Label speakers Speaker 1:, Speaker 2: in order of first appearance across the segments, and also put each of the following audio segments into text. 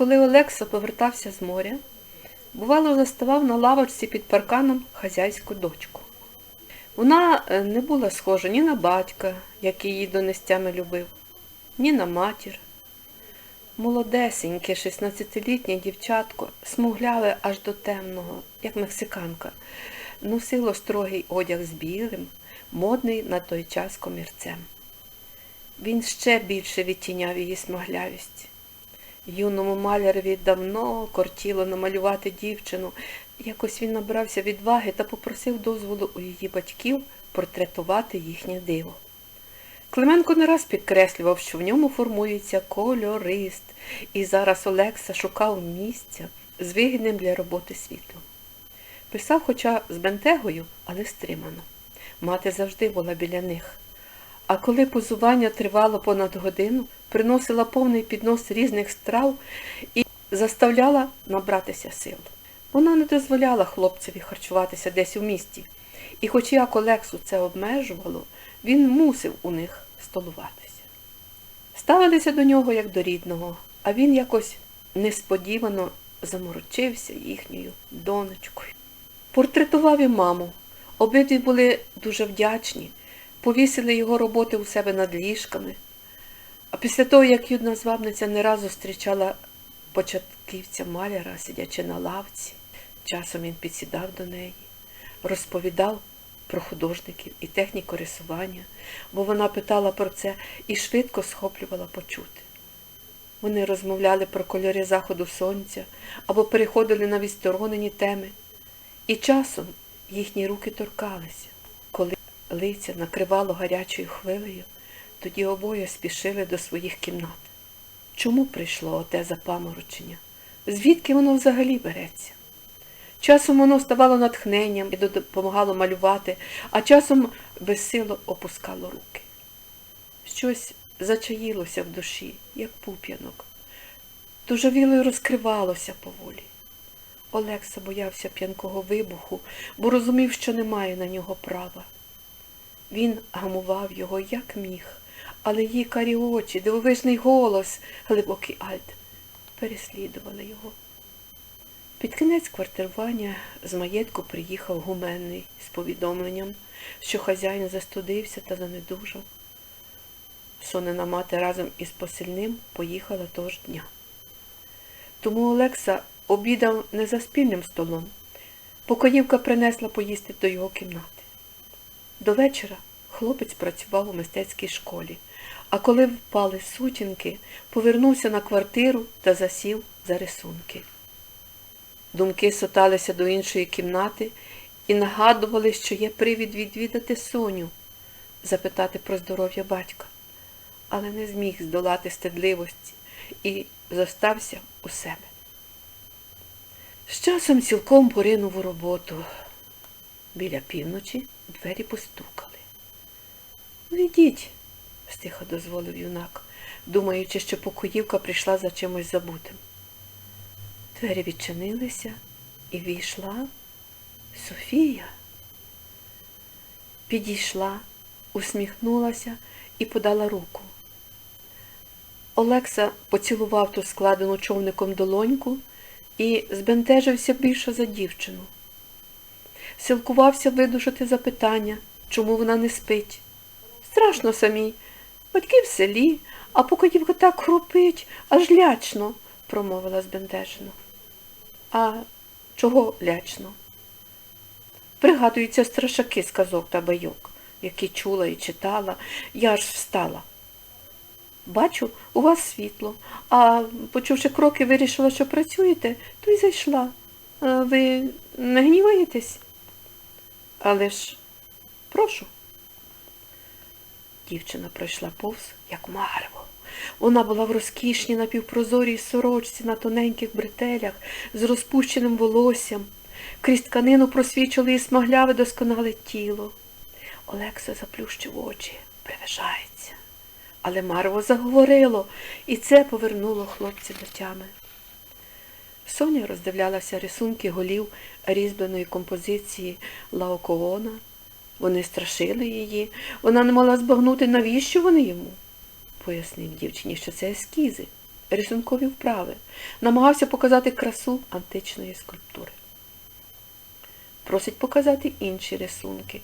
Speaker 1: коли Олекса повертався з моря, бувало заставав на лавочці під парканом хазяйську дочку. Вона е, не була схожа ні на батька, який її донестями любив, ні на матір. Молодесеньке, 16-літнє дівчатко, смугляве аж до темного, як мексиканка, носило строгий одяг з білим, модний на той час комірцем. Він ще більше відтіняв її смаглявість. Юному малярові давно кортіло намалювати дівчину. Якось він набрався відваги та попросив дозволу у її батьків портретувати їхнє диво. Клименко не раз підкреслював, що в ньому формується кольорист, і зараз Олекса шукав місця з вигідним для роботи світлом. Писав, хоча з бентегою, але стримано. Мати завжди була біля них. А коли позування тривало понад годину, приносила повний піднос різних страв і заставляла набратися сил. Вона не дозволяла хлопцеві харчуватися десь у місті, і хоч як Олексу це обмежувало, він мусив у них столуватися. Ставилися до нього як до рідного, а він якось несподівано заморочився їхньою донечкою. Портретував і маму. Обидві були дуже вдячні, повісили його роботи у себе над ліжками. А після того, як юдна звабниця не раз зустрічала початківця маляра, сидячи на лавці, часом він підсідав до неї, розповідав про художників і техніку рисування, бо вона питала про це і швидко схоплювала почути. Вони розмовляли про кольори заходу сонця або переходили на відсторонені теми, і часом їхні руки торкалися. Лиця накривало гарячою хвилею, тоді обоє спішили до своїх кімнат. Чому прийшло оте запаморочення? Звідки воно взагалі береться? Часом воно ставало натхненням і допомагало малювати, а часом безсило опускало руки. Щось зачаїлося в душі, як пуп'янок, тужавіло розкривалося поволі. Олекса боявся п'янкого вибуху, бо розумів, що немає на нього права. Він гамував його, як міг, але її карі очі, дивовижний голос, глибокий альт переслідували його. Під кінець квартирування з маєтку приїхав гуменний з повідомленням, що хазяїн застудився та занедужав. Сонена мати разом із посильним поїхала того ж дня. Тому Олекса обідав не за спільним столом. Покоївка принесла поїсти до його кімнати. До вечора хлопець працював у мистецькій школі, а коли впали сутінки, повернувся на квартиру та засів за рисунки. Думки соталися до іншої кімнати і нагадували, що є привід відвідати Соню, запитати про здоров'я батька, але не зміг здолати стидливості і зостався у себе. З часом цілком поринув у роботу. Біля півночі двері постукали. Війдіть, стиха дозволив юнак, думаючи, що покоївка прийшла за чимось забутим. Двері відчинилися і війшла Софія. Підійшла, усміхнулася і подала руку. Олекса поцілував ту складену човником долоньку і збентежився більше за дівчину. Силкувався видушити запитання, чому вона не спить. Страшно самій. Батьки в селі, а покоївка так хрупить, аж лячно, промовила збентежено. А чого лячно? Пригадуються страшаки з казок та байок, які чула і читала, я аж встала. Бачу, у вас світло, а почувши кроки, вирішила, що працюєте, то й зайшла. Ви не гніваєтесь? Але ж прошу. Дівчина пройшла повз, як марево. Вона була в розкішній напівпрозорій сорочці на тоненьких бретелях з розпущеним волоссям. Крізь тканину просвічували її смагляве досконале тіло. Олекса заплющив очі, приважається. Але Марво заговорило, і це повернуло хлопця до тями. Соня роздивлялася рисунки голів різьбленої композиції Лаокоона. Вони страшили її, вона не могла збагнути, навіщо вони йому. Пояснив дівчині, що це ескізи. рисункові вправи, намагався показати красу античної скульптури. Просить показати інші рисунки.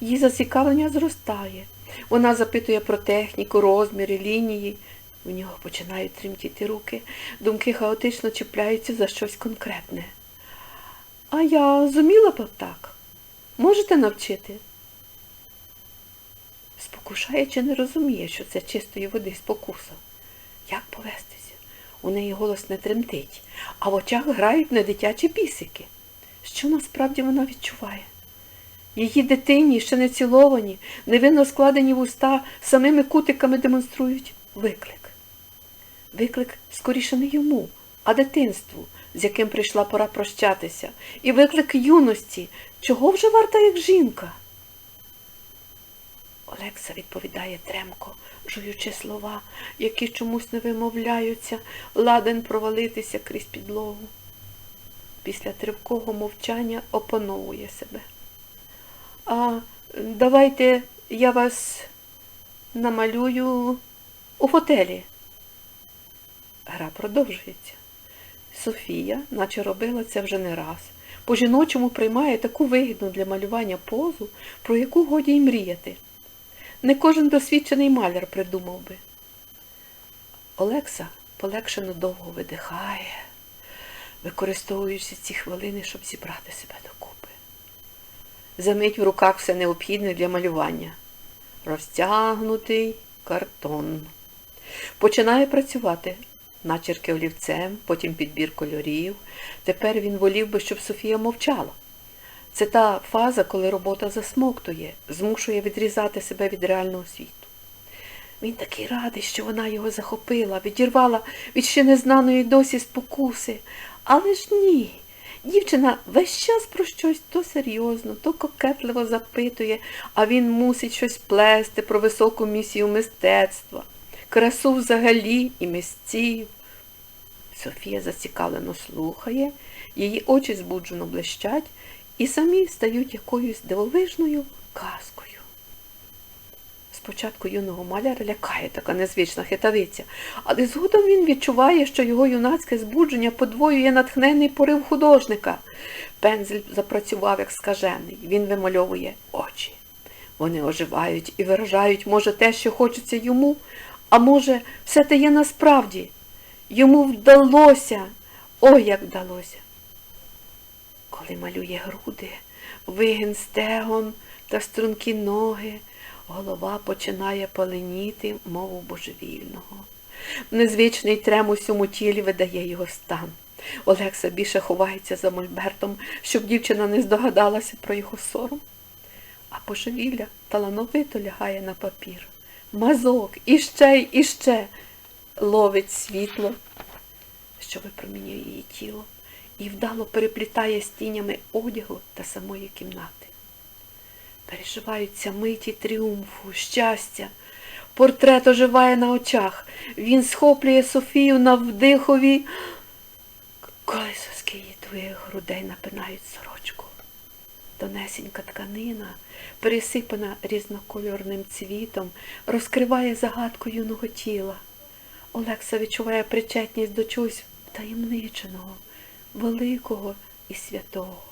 Speaker 1: Її зацікавлення зростає. Вона запитує про техніку, розміри, лінії. У нього починають тремтіти руки, думки хаотично чіпляються за щось конкретне. А я зуміла б так. Можете навчити? Спокушає чи не розуміє, що це чистої води спокуса. Як повестися? У неї голос не тремтить, а в очах грають не дитячі бісики. Що насправді вона відчуває? Її дитині, ще не ціловані, невинно складені вуста, самими кутиками демонструють виклик. Виклик скоріше не йому, а дитинству, з яким прийшла пора прощатися, і виклик юності, чого вже варта як жінка. Олекса відповідає тремко, жуючи слова, які чомусь не вимовляються, ладен провалитися крізь підлогу. Після тривкого мовчання опановує себе. А давайте я вас намалюю у фотелі. Гра продовжується. Софія, наче робила це вже не раз, по-жіночому приймає таку вигідну для малювання позу, про яку годі й мріяти. Не кожен досвідчений маляр придумав би. Олекса полегшено довго видихає, використовуючи ці хвилини, щоб зібрати себе докупи. Замить в руках все необхідне для малювання. Розтягнутий картон. Починає працювати. Начерки олівцем, потім підбір кольорів. Тепер він волів би, щоб Софія мовчала. Це та фаза, коли робота засмоктує, змушує відрізати себе від реального світу. Він такий радий, що вона його захопила, відірвала від ще незнаної досі спокуси. Але ж ні. Дівчина весь час про щось то серйозно, то кокетливо запитує, а він мусить щось плести про високу місію мистецтва, красу взагалі і мисців. Софія зацікавлено слухає, її очі збуджено блищать і самі стають якоюсь дивовижною казкою. Спочатку юного маляра лякає така незвична хитавиця, але згодом він відчуває, що його юнацьке збудження подвоює натхненний порив художника. Пензель запрацював як скажений, він вимальовує очі. Вони оживають і виражають, може, те, що хочеться йому, а може, все те є насправді. Йому вдалося, ой, як вдалося. Коли малює груди, вигін стегон та стрункі ноги, голова починає паленіти, мов у божевільного. Незвичний трем у всьому тілі видає його стан. Олекса більше ховається за мольбертом, щоб дівчина не здогадалася про його сором. А божевілля талановито лягає на папір. Мазок іще й іще ловить світло, що випромінює її тіло, і вдало переплітає з тінями одягу та самої кімнати. Переживаються миті тріумфу, щастя. Портрет оживає на очах. Він схоплює Софію на вдихові, коли соски її твоїх грудей напинають сорочку. Тонесенька тканина, пересипана різнокольорним цвітом, розкриває загадку юного тіла. Олекса відчуває причетність до чогось таємниченого, великого і святого.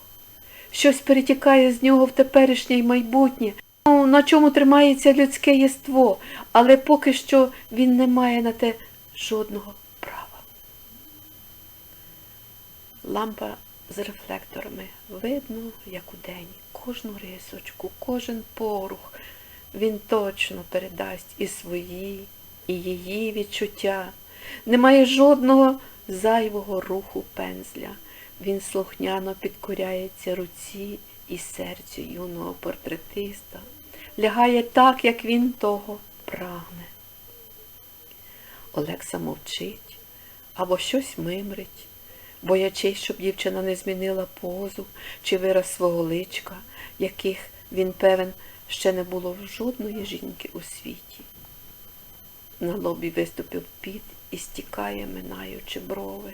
Speaker 1: Щось перетікає з нього в теперішнє й майбутнє, ну, на чому тримається людське єство, але поки що він не має на те жодного права. Лампа з рефлекторами видно, як удень, кожну рисочку, кожен порух. Він точно передасть і свої, і її відчуття. Немає жодного зайвого руху пензля. Він слухняно підкоряється руці і серцю юного портретиста, лягає так, як він того прагне. Олекса мовчить або щось мимрить, боячись, щоб дівчина не змінила позу чи вираз свого личка, яких, він певен, ще не було в жодної жінки у світі. На лобі виступив піт і стікає, минаючи брови.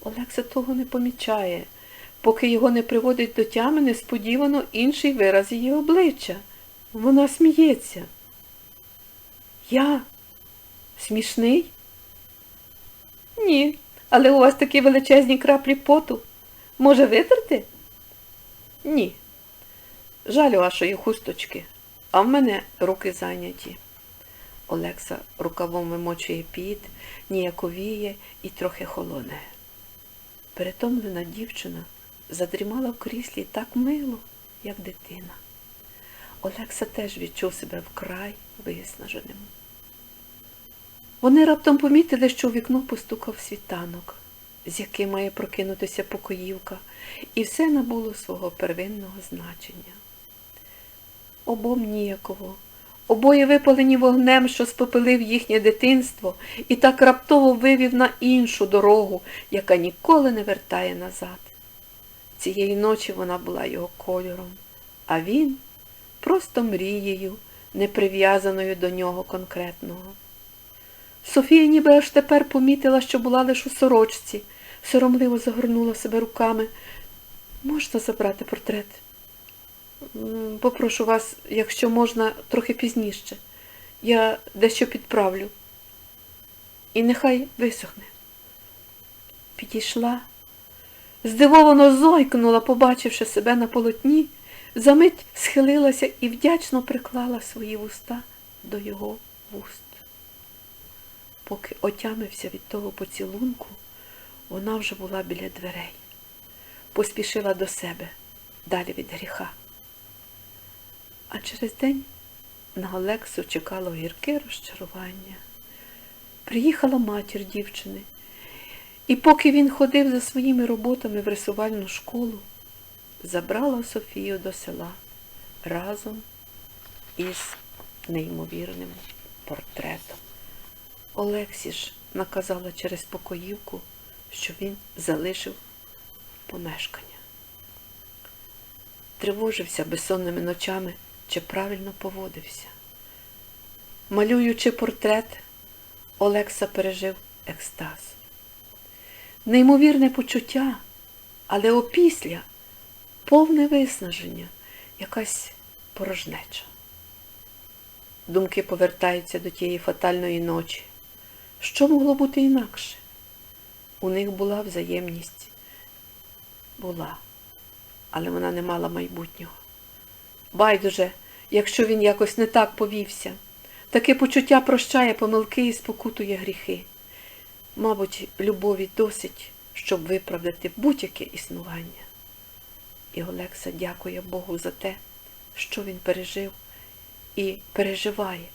Speaker 1: Олекса того не помічає, поки його не приводить до тями несподівано інший вираз її обличчя. Вона сміється. Я? Смішний? Ні, але у вас такі величезні краплі поту. Може, витерти? Ні. Жаль вашої хусточки, а в мене руки зайняті. Олекса рукавом вимочує піт, ніяковіє і трохи холоне. Перетомлена дівчина задрімала в кріслі так мило, як дитина. Олекса теж відчув себе вкрай виснаженим. Вони раптом помітили, що у вікно постукав світанок, з яким має прокинутися покоївка, і все набуло свого первинного значення. Обом ніяково, обоє випалені вогнем, що спопилив їхнє дитинство, і так раптово вивів на іншу дорогу, яка ніколи не вертає назад. Цієї ночі вона була його кольором, а він просто мрією, не прив'язаною до нього конкретного. Софія ніби аж тепер помітила, що була лише у сорочці, соромливо загорнула себе руками. Можна забрати портрет? Попрошу вас, якщо можна, трохи пізніше. Я дещо підправлю. І нехай висохне. Підійшла, здивовано зойкнула, побачивши себе на полотні, замить схилилася і вдячно приклала свої вуста до його вуст. Поки отямився від того поцілунку, вона вже була біля дверей, поспішила до себе, далі від гріха. А через день на Олексу чекало гірке розчарування. Приїхала матір дівчини, і поки він ходив за своїми роботами в рисувальну школу, забрала Софію до села разом із неймовірним портретом. Олексі ж наказала через покоївку, що він залишив помешкання. Тривожився безсонними ночами, чи правильно поводився. Малюючи портрет, Олекса пережив екстаз. Неймовірне почуття, але опісля повне виснаження, якась порожнеча. Думки повертаються до тієї фатальної ночі. Що могло бути інакше? У них була взаємність. Була, але вона не мала майбутнього. Байдуже, якщо він якось не так повівся. Таке почуття прощає помилки і спокутує гріхи. Мабуть, любові досить, щоб виправдати будь-яке існування. І Олекса дякує Богу за те, що він пережив і переживає,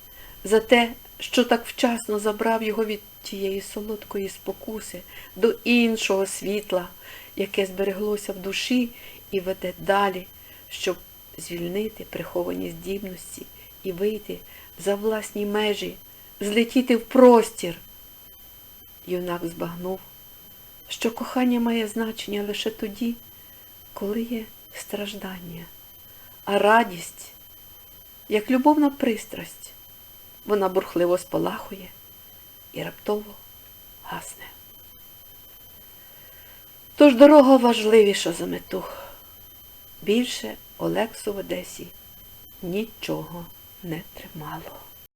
Speaker 1: за те, що так вчасно забрав його від тієї солодкої спокуси до іншого світла, яке збереглося в душі і веде далі, щоб звільнити приховані здібності і вийти за власні межі, злетіти в простір. Юнак збагнув, що кохання має значення лише тоді, коли є страждання, а радість, як любовна пристрасть, вона бурхливо спалахує і раптово гасне. Тож дорога важливіша за мету. Більше Олексу в Одесі нічого не тримало.